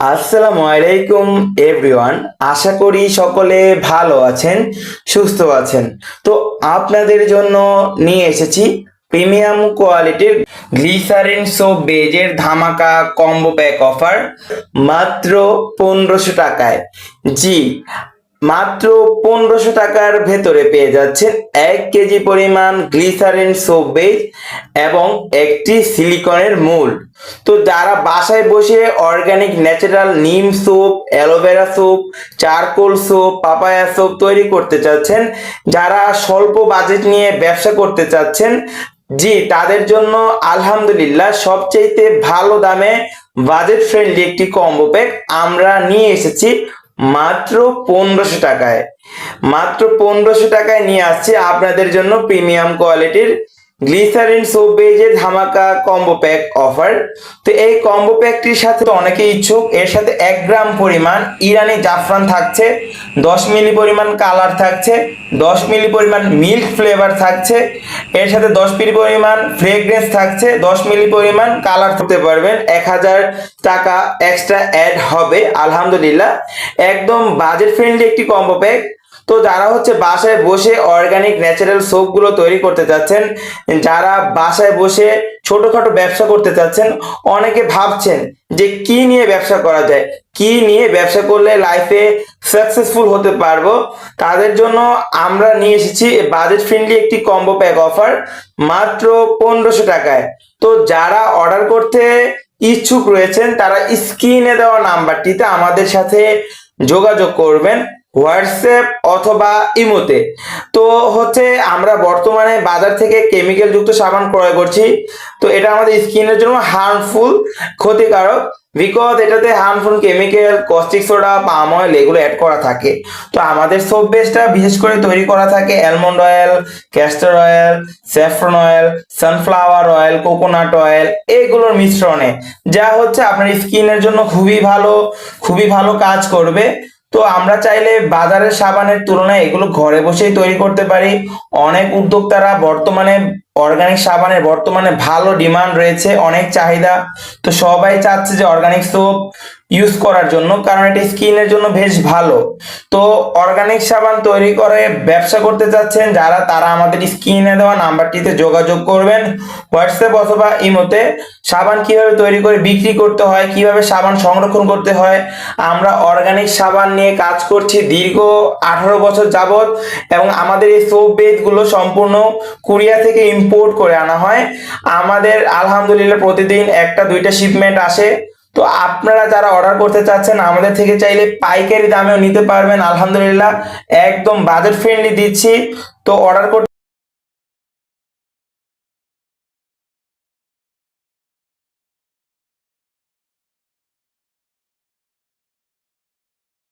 আসসালামু আলাইকুম এভরিওয়ান আশা করি সকলে ভালো আছেন, সুস্থ আছেন। তো আপনাদের জন্য নিয়ে এসেছি প্রিমিয়াম কোয়ালিটির গ্লিসারিন সোপ বেজের ধামাকা কম্বো প্যাক অফার মাত্র পনেরোশো টাকায়। জি মাত্র পনেরোশো টাকার ভেতরে পেয়ে যাচ্ছেন এক কেজি পরিমাণ গ্লিসারিন সোপ বেজ এবং একটি সিলিকনের মূল তো যারা বাসায় বসে organic natural neem soap, aloe vera soap, charcoal soap, papaya soap তৈরি করতে চাচ্ছেন, যারা স্বল্প বাজেট নিয়ে ব্যবসা করতে চাচ্ছেন, জি, তাদের জন্য আলহামদুলিল্লাহ সবচাইতে ভালো দামে বাজেট ফ্রেন্ডলি একটি কম্বো প্যাক আমরা নিয়ে এসেছি মাত্র পনেরোশো টাকায়। মাত্র পনেরোশো টাকায় নিয়ে আসছি আপনাদের জন্য প্রিমিয়াম কোয়ালিটির গ্লিসারিন সোপ বেজের ধামাকা কম্বো প্যাক অফার। তো এই কম্বো প্যাকটির সাথে অনেকে ইচ্ছুক। এর সাথে এক গ্রাম পরিমাণ ইরানি জাফরান থাকছে, দশ মিলি পরিমাণ কালার থাকছে, দশ মিলি পরিমাণ মিল্ক ফ্লেভার থাকছে, এর সাথে দশ মিলি পরিমাণ ফ্রেগ্রেন্স থাকছে, দশ মিলি পরিমাণ কালার করতে পারবেন। এক হাজার টাকা এক্সট্রা অ্যাড হবে, আলহামদুলিল্লাহ। একদম বাজেট ফ্রেন্ডলি একটি কম্বো প্যাক। তো যারা হচ্ছে বাসায় বসে অর্গানিক ন্যাচারাল সোপগুলো তৈরি করতে চাচ্ছেন, যারা বাসায় বসে ছোটখাটো ব্যবসা করতে চাচ্ছেন, অনেকে ভাবছেন যে কি নিয়ে ব্যবসা করা যায়? কি নিয়ে ব্যবসা করলে লাইফে সাকসেসফুল হতে পারব? তাদের জন্য আমরা নিয়ে এসেছি বাজেট ফ্রেন্ডলি একটি কম্বো প্যাক অফার মাত্র পনেরোশো টাকায়। তো যারা অর্ডার করতে ইচ্ছুক রয়েছেন, তারা স্ক্রিনে দেওয়া নাম্বারটিতে আমাদের সাথে যোগাযোগ করবেন। হোয়াটসঅ্যাপ অথবা ইমোতে। তো হচ্ছে আমরা বর্তমানে বাজার থেকে কেমিক্যাল যুক্ত সাবান ক্রয় করছি। তো এটা আমাদের স্কিনের জন্য হার্মফুল ক্ষতিকারক। বিকজ এটাতে harmful chemical caustic soda palm oil এগুলো অ্যাড করা থাকে। তো আমাদের সোপ বেসটা বিশেষ করে তৈরি করা থাকে almond oil castor oil saffron oil sunflower oil coconut oil এগুলোর মিশ্রণে। যা হচ্ছে আপনার স্কিনের জন্য খুবই ভালো খুবই ভালো কাজ করবে। তো আমরা চাইলে বাজারের সাবানের তুলনায় এগুলো ঘরে বসেই তৈরি করতে পারি। অনেক উদ্যোক্তারা বর্তমানে অর্গানিক সাবানের বর্তমানে ভালো ডিমান্ড রয়েছে, অনেক চাহিদা। তো সবাই চাচ্ছে যে অর্গানিক সোপ ইউজ করার জন্য, কারণ এটা স্কিনের জন্য বেশ ভালো। তো অর্গানিক সাবান তৈরি করে ব্যবসা করতে চাচ্ছেন যারা, তারা আমাদের স্ক্রিনে দেওয়া নাম্বারটিতে যোগাযোগ করবেন, হোয়াটসঅ্যাপ অথবা ইমোতে। সাবান কীভাবে তৈরি করে বিক্রি করতে হয়, কীভাবে সাবান সংরক্ষণ করতে হয়, আমরা অর্গানিক সাবান নিয়ে কাজ করছি দীর্ঘ আঠারো বছর যাবত এবং আমাদের এই সোপ বেদগুলো সম্পূর্ণ কোরিয়া থেকে ইম্পোর্ট করে আনা হয়। আমাদের আলহামদুলিল্লাহ প্রতিদিন একটা, দুইটা শিপমেন্ট আসে। তো আপনারা যারা অর্ডার করতে চাচ্ছেন, আমাদের থেকে চাইলে পাইকারি দামেও নিতে পারবেন। আলহামদুলিল্লাহ, একদম বাজেট ফ্রেন্ডলি দিচ্ছি। তো অর্ডার করতে